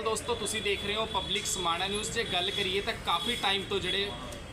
ਅਕਾਲ ਦੋਸਤੋ, ਤੁਸੀਂ ਦੇਖ ਰਹੇ ਹੋ ਪਬਲਿਕ ਸਮਾਣਾ ਨਿਊਜ਼ ਜੇ ਗੱਲ ਕਰੀਏ ਤਾਂ ਕਾਫੀ ਟਾਈਮ ਤੋਂ ਜਿਹੜੇ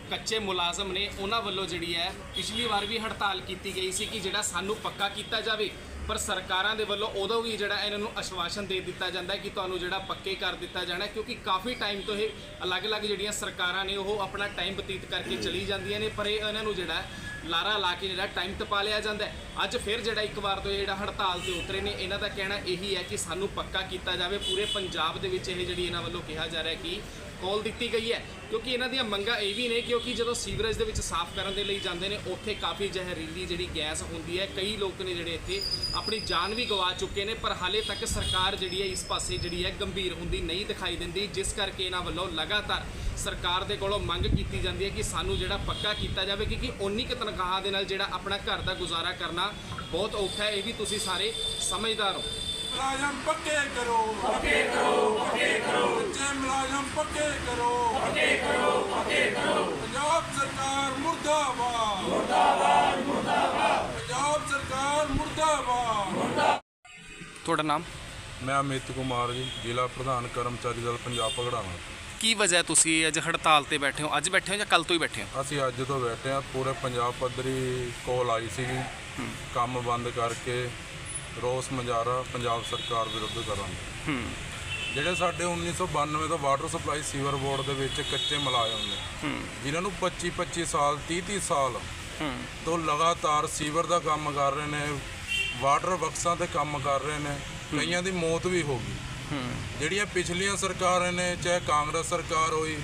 ਕੱਚੇ ਮੁਲਾਜ਼ਮ ਨੇ, ਉਹਨਾਂ ਵੱਲੋਂ ਜਿਹੜੀ ਹੈ, ਪਿਛਲੀ ਵਾਰ ਵੀ ਹੜਤਾਲ ਕੀਤੀ ਗਈ ਸੀ ਕਿ ਜਿਹੜਾ ਸਾਨੂੰ ਪੱਕਾ ਕੀਤਾ ਜਾਵੇ, ਪਰ ਸਰਕਾਰਾਂ ਦੇ ਵੱਲੋਂ ਉਦੋਂ ਵੀ ਜਿਹੜਾ ਇਹਨਾਂ ਨੂੰ ਆਸ਼ਵਾਸਨ ਦੇ ਦਿੱਤਾ ਜਾਂਦਾ ਕਿ ਤੁਹਾਨੂੰ ਜਿਹੜਾ ਪੱਕੇ ਕਰ ਦਿੱਤਾ ਜਾਣਾ ਕਿਉਂਕਿ ਕਾਫੀ ਟਾਈਮ ਤੋਂ ਇਹ ਅਲੱਗ-ਅਲੱਗ ਜਿਹੜੀਆਂ ਸਰਕਾਰਾਂ ਨੇ, ਉਹ ਆਪਣਾ ਟਾਈਮ ਬਤੀਤ ਕਰਕੇ ਚਲੀ ਜਾਂਦੀਆਂ ਨੇ, ਪਰ ਇਹ ਇਹਨਾਂ ਨੂੰ ਜਿਹੜਾ ਲਾਰਾ ਲਾ ਕੇ ਜਿਹੜਾ ਟਾਈਮ ਟਪਾ ਲਿਆ ਜਾਂਦਾ ਅੱਜ ਫਿਰ ਜਿਹੜਾ ਇੱਕ ਵਾਰ ਤੋਂ ਇਹ ਜਿਹੜਾ ਹੜਤਾਲ ਤੇ ਉਤਰੇ ਨੇ, ਇਹਨਾਂ ਦਾ ਕਹਿਣਾ ਇਹੀ ਹੈ ਕਿ ਸਾਨੂੰ ਪੱਕਾ ਕੀਤਾ ਜਾਵੇ। ਪੂਰੇ ਪੰਜਾਬ ਦੇ ਵਿੱਚ ਇਹ ਜਿਹੜੀ ਇਹਨਾਂ ਵੱਲੋਂ ਕਿਹਾ ਜਾ ਰਿਹਾ ਕਿ ਕਾਲ ਦਿੱਤੀ ਗਈ ਹੈ। ਕਿਉਂਕਿ ਇਹਨਾਂ ਦੀਆਂ ਮੰਗਾਂ ਇਹ ਵੀ ਨੇ, ਕਿਉਂਕਿ ਜਦੋਂ ਸੀਵਰੇਜ ਦੇ ਵਿੱਚ ਸਾਫ਼ ਕਰਨ ਦੇ ਲਈ ਜਾਂਦੇ ਨੇ, ਉੱਥੇ ਕਾਫੀ ਜ਼ਹਿਰੀਲੀ ਜਿਹੜੀ ਗੈਸ ਹੁੰਦੀ ਹੈ, ਕਈ ਲੋਕ ਨੇ ਜਿਹੜੇ ਇੱਥੇ ਆਪਣੀ ਜਾਨ ਵੀ ਗਵਾ ਚੁੱਕੇ ਨੇ, ਪਰ ਹਾਲੇ ਤੱਕ ਸਰਕਾਰ ਜਿਹੜੀ ਹੈ ਇਸ ਪਾਸੇ ਜਿਹੜੀ ਹੈ ਗੰਭੀਰ ਹੁੰਦੀ ਨਹੀਂ ਦਿਖਾਈ ਦਿੰਦੀ, ਜਿਸ ਕਰਕੇ ਇਹਨਾਂ ਵੱਲੋਂ ਲਗਾਤਾਰ ਸਰਕਾਰ ਦੇ ਕੋਲੋਂ ਮੰਗ ਕੀਤੀ ਜਾਂਦੀ ਹੈ ਕਿ ਸਾਨੂੰ ਜਿਹੜਾ ਪੱਕਾ ਕੀਤਾ ਜਾਵੇ ਕਿਉਂਕਿ ਉਨੀ ਕੁ ਤਨਖਾਹਾਂ ਦੇ ਨਾਲ ਜਿਹੜਾ ਆਪਣਾ ਘਰ ਦਾ ਗੁਜ਼ਾਰਾ ਕਰਨਾ ਬਹੁਤ ਔਖਾ ਹੈ ਇਹ ਵੀ ਤੁਸੀਂ ਸਾਰੇ ਸਮਝਦਾਰ ਹੋ। ਮੁਲਾਜ਼ਮ ਪੱਕੇ ਕਰੋ। ਪੱਕੇ ਕਰੋ ਪੱਕੇ ਕਰੋ। ਬੱਚੇ ਮੁਲਾਜ਼ਮ ਪੱਕੇ ਕਰੋ। ਪੱਕੇ ਕਰੋ ਪੱਕੇ ਕਰੋ। ਪੰਜਾਬ ਸਰਕਾਰ ਮੁਰਦਾਬਾਦ। ਮੁਰਦਾਬਾਦ ਮੁਰਦਾਬਾਦ। ਪੰਜਾਬ ਸਰਕਾਰ ਮੁਰਦਾਬਾਦ। ਤੁਹਾਡਾ ਨਾਮ? ਮੈਂ ਅਮਿਤ ਕੁਮਾਰ ਜੀ ਜ਼ਿਲ੍ਹਾ ਪ੍ਰਧਾਨ ਕਰਮਚਾਰੀ ਦਲ ਪੰਜਾਬ ਪਗੜਾਵਾਂ ਕੀ ਵਜ੍ਹਾ ਹੈ ਤੁਸੀਂ ਅੱਜ ਹੜਤਾਲ ਤੇ ਬੈਠੇ ਹੋ? ਅੱਜ ਬੈਠੇ ਹੋ ਜਾਂ ਕੱਲ ਤੋਂ ਹੀ ਬੈਠੇ ਹੋ? ਅਸੀਂ ਅੱਜ ਤੋਂ ਬੈਠੇ ਹਾਂ। ਪੂਰੇ ਪੰਜਾਬ ਪੱਧਰੀ ਕੋਲ ਆਈ ਸੀਗੀ। ਕੰਮ ਬੰਦ ਕਰਕੇ ਰੋਸ ਮੁਜ਼ਾਹਰਾ ਪੰਜਾਬ ਸਰਕਾਰ ਵਿਰੁੱਧ ਕਰਾਂਗੇ ਹੂੰ। ਜਿਹੜੇ ਸਾਡੇ 1992 ਤੋਂ ਵਾਟਰ ਸਪਲਾਈ ਸੀਵਰ ਬੋਰਡ ਦੇ ਵਿੱਚ ਕੱਚੇ ਮੁਲਾਜ਼ਮ ਨੇ। ਜਿਨ੍ਹਾਂ ਨੂੰ 25 25 ਸਾਲ 30 30 ਸਾਲ ਹੂੰ। ਤੋਂ ਲਗਾਤਾਰ ਸੀਵਰ ਦਾ ਕੰਮ ਕਰ ਰਹੇ ਨੇ ਵਾਟਰ ਬਕਸਾਂ ਤੇ ਕੰਮ ਕਰ ਰਹੇ ਨੇ। ਕਈਆਂ ਦੀ ਮੌਤ ਵੀ ਹੋ ਗਈ। ਜਿਹੜੀਆਂ ਪਿਛਲੀਆਂ ਸਰਕਾਰਾਂ ਨੇ ਚਾਹੇ ਕਾਂਗਰਸ ਸਰਕਾਰ ਹੋਈ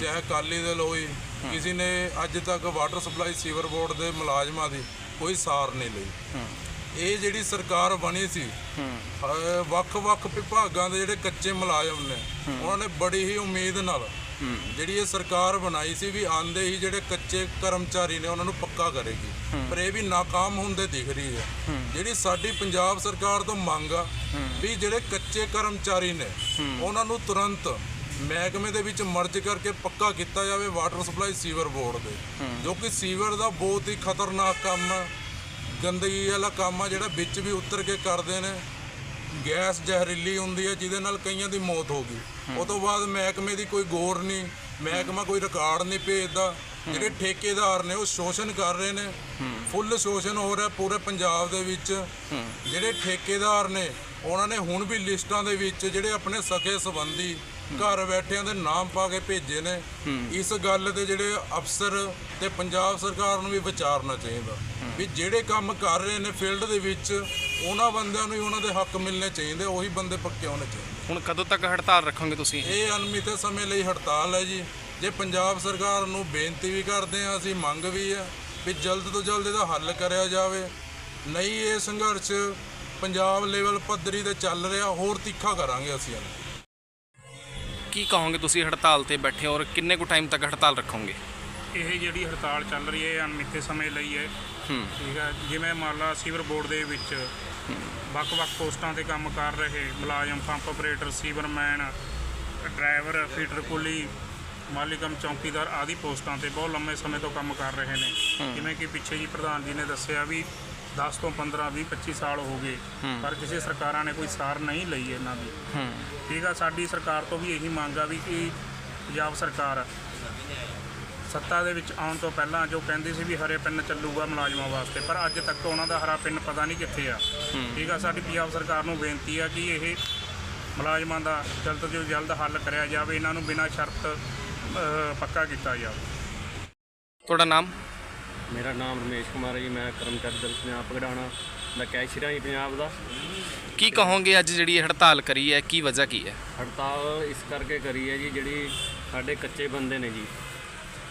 ਚਾਹੇ ਅਕਾਲੀ ਦਲ ਹੋਈ ਕਿਸੇ ਨੇ ਅੱਜ ਤੱਕ ਵਾਟਰ ਸਪਲਾਈ ਸੀਵਰ ਬੋਰਡ ਦੇ ਮੁਲਾਜ਼ਮਾਂ ਦੀ ਕੋਈ ਸਾਰ ਨਹੀਂ ਲਈ। ਇਹ ਜਿਹੜੀ ਸਰਕਾਰ ਬਣੀ ਸੀ ਵੱਖ-ਵੱਖ ਵਿਭਾਗਾਂ ਦੇ ਜਿਹੜੇ ਕੱਚੇ ਮੁਲਾਜ਼ਮ ਨੇ ਉਹਨਾਂ ਨੇ ਬੜੀ ਹੀ ਉਮੀਦ ਨਾਲ ਜਿਹੜੀ ਇਹ ਸਰਕਾਰ ਬਣਾਈ ਸੀ ਵੀ ਆਂਦੇ ਹੀ ਜਿਹੜੇ ਕੱਚੇ ਕਰਮਚਾਰੀ ਨੇ ਉਹਨਾਂ ਨੂੰ ਪੱਕਾ ਕਰੇਗੀ। ਪਰ ਇਹ ਵੀ ਨਾਕਾਮ ਹੁੰਦੇ ਦਿਖ ਰਹੀ ਹੈ। ਜਿਹੜੀ ਸਾਡੀ ਪੰਜਾਬ ਸਰਕਾਰ ਤੋਂ ਮੰਗ ਆ ਵੀ ਜਿਹੜੇ ਕੱਚੇ ਕਰਮਚਾਰੀ ਨੇ ਉਹਨਾਂ ਨੂੰ ਤੁਰੰਤ ਮਹਿਕਮੇ ਦੇ ਵਿੱਚ ਮਰਜ ਕਰਕੇ ਪੱਕਾ ਕੀਤਾ ਜਾਵੇ ਵਾਟਰ ਸਪਲਾਈ ਸੀਵਰ ਬੋਰਡ ਦੇ। ਜੋ ਕਿ ਸੀਵਰ ਦਾ ਬਹੁਤ ਹੀ ਖਤਰਨਾਕ ਕੰਮ ਹੈ ਗੰਦਗੀ ਵਾਲਾ ਕੰਮ ਆ ਜਿਹੜਾ ਵਿੱਚ ਵੀ ਉਤਰ ਕੇ ਕਰਦੇ ਨੇ। ਗੈਸ ਜ਼ਹਿਰੀਲੀ ਹੁੰਦੀ ਹੈ, ਜਿਹਦੇ ਨਾਲ ਕਈਆਂ ਦੀ ਮੌਤ ਹੋ ਗਈ। ਉਹ ਤੋਂ ਬਾਅਦ ਮਹਿਕਮੇ ਦੀ ਕੋਈ ਗੌਰ ਨਹੀਂ, ਮਹਿਕਮਾ ਕੋਈ ਰਿਕਾਰਡ ਨਹੀਂ ਭੇਜਦਾ। ਜਿਹੜੇ ਠੇਕੇਦਾਰ ਨੇ, ਉਹ ਸ਼ੋਸ਼ਣ ਕਰ ਰਹੇ ਨੇ। ਫੁੱਲ ਸ਼ੋਸ਼ਣ ਹੋ ਰਿਹਾ ਪੂਰੇ ਪੰਜਾਬ ਦੇ ਵਿੱਚ। ਜਿਹੜੇ ਠੇਕੇਦਾਰ ਨੇ, ਉਹਨਾਂ ਨੇ ਹੁਣ ਵੀ ਲਿਸਟਾਂ ਦੇ ਵਿੱਚ ਜਿਹੜੇ ਆਪਣੇ ਸਕੇ ਸੰਬੰਧੀ ਘਰ ਬੈਠਿਆਂ ਦੇ ਨਾਮ ਪਾ ਕੇ ਭੇਜੇ ਨੇ। ਇਸ ਗੱਲ ਤੇ ਜਿਹੜੇ ਅਫਸਰ ਤੇ ਪੰਜਾਬ ਸਰਕਾਰ ਨੂੰ ਵੀ ਵਿਚਾਰਨਾ ਚਾਹੀਦਾ। ਵੀ ਜਿਹੜੇ ਕੰਮ ਕਰ ਰਹੇ ਨੇ ਫੀਲਡ ਦੇ ਵਿੱਚ ਉਹਨਾਂ ਬੰਦਿਆਂ ਨੂੰ ਹੀ ਉਹਨਾਂ ਦੇ ਹੱਕ ਮਿਲਣੇ ਚਾਹੀਦੇ ਉਹੀ ਬੰਦੇ ਪੱਕੇ ਹੋਣੇ ਚਾਹੀਦੇ। ਹੁਣ ਕਦੋਂ ਤੱਕ ਹੜਤਾਲ ਰੱਖੋਗੇ ਤੁਸੀਂ? ਇਹ ਅਨਮਿੱਥੇ ਸਮੇਂ ਲਈ ਹੜਤਾਲ ਹੈ ਜੀ। ਜੇ ਪੰਜਾਬ ਸਰਕਾਰ ਨੂੰ ਬੇਨਤੀ ਵੀ ਕਰਦੇ ਆ ਅਸੀਂ ਮੰਗ ਵੀ ਹੈ ਵੀ ਜਲਦ ਤੋਂ ਜਲਦ ਇਹਦਾ ਹੱਲ ਕਰਿਆ ਜਾਵੇ। ਨਹੀਂ ਇਹ ਸੰਘਰਸ਼ ਪੰਜਾਬ ਲੈਵਲ ਪੱਧਰੀ ਤੇ ਚੱਲ ਰਿਹਾ ਹੋਰ ਤਿੱਖਾ ਕਰਾਂਗੇ ਅਸੀਂ ਇਹਨੂੰ। ਕੀ ਕਹੋਗੇ ਤੁਸੀਂ ਹੜਤਾਲ ਤੇ ਬੈਠੇ ਹੋ ਔਰ ਕਿੰਨੇ ਕੁ ਟਾਈਮ ਤੱਕ ਹੜਤਾਲ ਰੱਖੋਗੇ? ਇਹ ਜਿਹੜੀ ਹੜਤਾਲ ਚੱਲ ਰਹੀ ਹੈ ਇਹ ਅਣਮਿੱਥੇ ਸਮੇਂ ਲਈ ਹੈ। ਹੂੰ। ਠੀਕ ਹੈ ਜਿਵੇਂ ਮੰਨ ਲਾ ਸੀਵਰ ਬੋਰਡ ਦੇ ਵਿੱਚ ਵੱਖ-ਵੱਖ ਪੋਸਟਾਂ ਤੇ ਕੰਮ ਕਰ ਰਹੇ ਮੁਲਾਜ਼ਮ pump operator sewerman driver feeder ਕੁਲੀ ਮਾਲਿਕਮ ਚੌਕੀਦਾਰ ਆਦਿ ਪੋਸਟਾਂ ਤੇ ਬਹੁਤ ਲੰਮੇ ਸਮੇਂ ਤੋਂ ਕੰਮ ਕਰ ਰਹੇ ਨੇ। ਜਿਵੇਂ ਕਿ ਪਿੱਛੇ ਜੀ ਪ੍ਰਧਾਨ ਜੀ ਨੇ ਦੱਸਿਆ ਵੀ 10 ਤੋਂ 15 20 25 ਸਾਲ ਹੋ ਗਏ। ਪਰ ਕਿਸੇ ਸਰਕਾਰਾਂ ਨੇ ਕੋਈ ਸਾਰ ਨਹੀਂ ਲਈ ਇਹਨਾਂ ਦੀ। ਠੀਕ ਆ ਸਾਡੀ ਸਰਕਾਰ ਤੋਂ ਵੀ ਇਹੀ ਮੰਗ ਆ ਵੀ ਕਿ ਪੰਜਾਬ ਸਰਕਾਰ ਸੱਤਾ ਦੇ ਵਿੱਚ ਆਉਣ ਤੋਂ ਪਹਿਲਾਂ ਜੋ ਕਹਿੰਦੀ ਸੀ ਵੀ ਹਰੇ ਪਿੰਨ ਚੱਲੂਗਾ ਮੁਲਾਜ਼ਮਾਂ ਵਾਸਤੇ ਪਰ ਅੱਜ ਤੱਕ ਉਹਨਾਂ ਦਾ ਹਰਾ ਪਿੰਨ ਪਤਾ ਨਹੀਂ ਕਿੱਥੇ ਆ। ਠੀਕ ਆ ਸਾਡੀ ਪੰਜਾਬ ਸਰਕਾਰ ਨੂੰ ਬੇਨਤੀ ਆ ਕਿ ਇਹ ਮੁਲਾਜ਼ਮਾਂ ਦਾ ਜਲਦ ਤੋਂ ਜਲਦ ਹੱਲ ਕਰਿਆ ਜਾਵੇ ਇਹਨਾਂ ਨੂੰ ਬਿਨਾਂ ਸ਼ਰਤ ਪੱਕਾ ਕੀਤਾ ਜਾਵੇ। ਤੁਹਾਡਾ ਨਾਮ? ਮੇਰਾ ਨਾਮ ਰਮੇਸ਼ ਕੁਮਾਰ ਹੈ ਜੀ ਮੈਂ ਕਰਮਚਾਰੀ ਦਲ ਪੰਜਾਬ ਪਗੜਾਣਾ ਦਾ ਕੈਸ਼ੀਅਰ ਹਾਂ ਜੀ ਪੰਜਾਬ ਦਾ। ਕੀ ਕਹੋਗੇ ਅੱਜ ਜਿਹੜੀ ਹੜਤਾਲ ਕਰੀ ਹੈ ਕੀ ਵਜ੍ਹਾ ਕੀ ਹੈ? ਹੜਤਾਲ ਇਸ ਕਰਕੇ ਕਰੀ ਹੈ ਜੀ ਜਿਹੜੀ ਸਾਡੇ ਕੱਚੇ ਬੰਦੇ ਨੇ ਜੀ।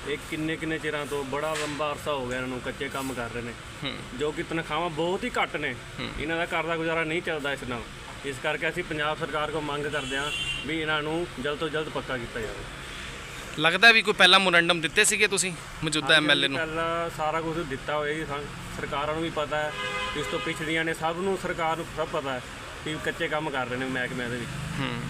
ਇਹ ਕਿੰਨੇ ਕਿੰਨੇ ਚਿਰਾਂ ਤੋਂ ਬੜਾ ਲੰਬਾ ਅਰਸਾ ਹੋ ਗਿਆ ਇਹਨਾਂ ਨੂੰ ਕੱਚੇ ਕੰਮ ਕਰ ਰਹੇ ਨੇ। ਜੋ ਕਿ ਤਨਖਾਹਾਂ ਬਹੁਤ ਹੀ ਘੱਟ ਨੇ। ਇਹਨਾਂ ਦਾ ਘਰ ਦਾ ਗੁਜ਼ਾਰਾ ਨਹੀਂ ਚੱਲਦਾ ਇਸ ਨਾਲ। ਇਸ ਕਰਕੇ ਅਸੀਂ ਪੰਜਾਬ ਸਰਕਾਰ ਕੋਲ ਮੰਗ ਕਰਦੇ ਹਾਂ ਵੀ ਇਹਨਾਂ ਨੂੰ ਜਲਦ ਤੋਂ ਜਲਦ ਪੱਕਾ ਕੀਤਾ ਜਾਵੇ। ਲੱਗਦਾ ਵੀ ਕੋਈ ਪਹਿਲਾਂ ਮੁਰੰਡਮ ਦਿੱਤੇ ਸੀਗੇ ਤੁਸੀਂ? ਮੌਜੂਦਾ ਐਮਐਲਏ ਨੂੰ? ਪਹਿਲਾਂ ਸਾਰਾ ਕੁਝ ਦਿੱਤਾ ਹੋਇਆ ਜੀ ਸਰਕਾਰਾਂ ਨੂੰ ਵੀ ਪਤਾ ਹੈ। ਇਸ ਤੋਂ ਪਿਛਲੀਆਂ ਨੇ ਸਭ ਨੂੰ ਸਰਕਾਰ ਨੂੰ ਸਭ ਪਤਾ ਹੈ ਕਿ ਕੱਚੇ ਕੰਮ ਕਰ ਰਹੇ ਨੇ ਮਹਿਕਮਿਆਂ ਦੇ ਵਿੱਚ। ਹੂੰ।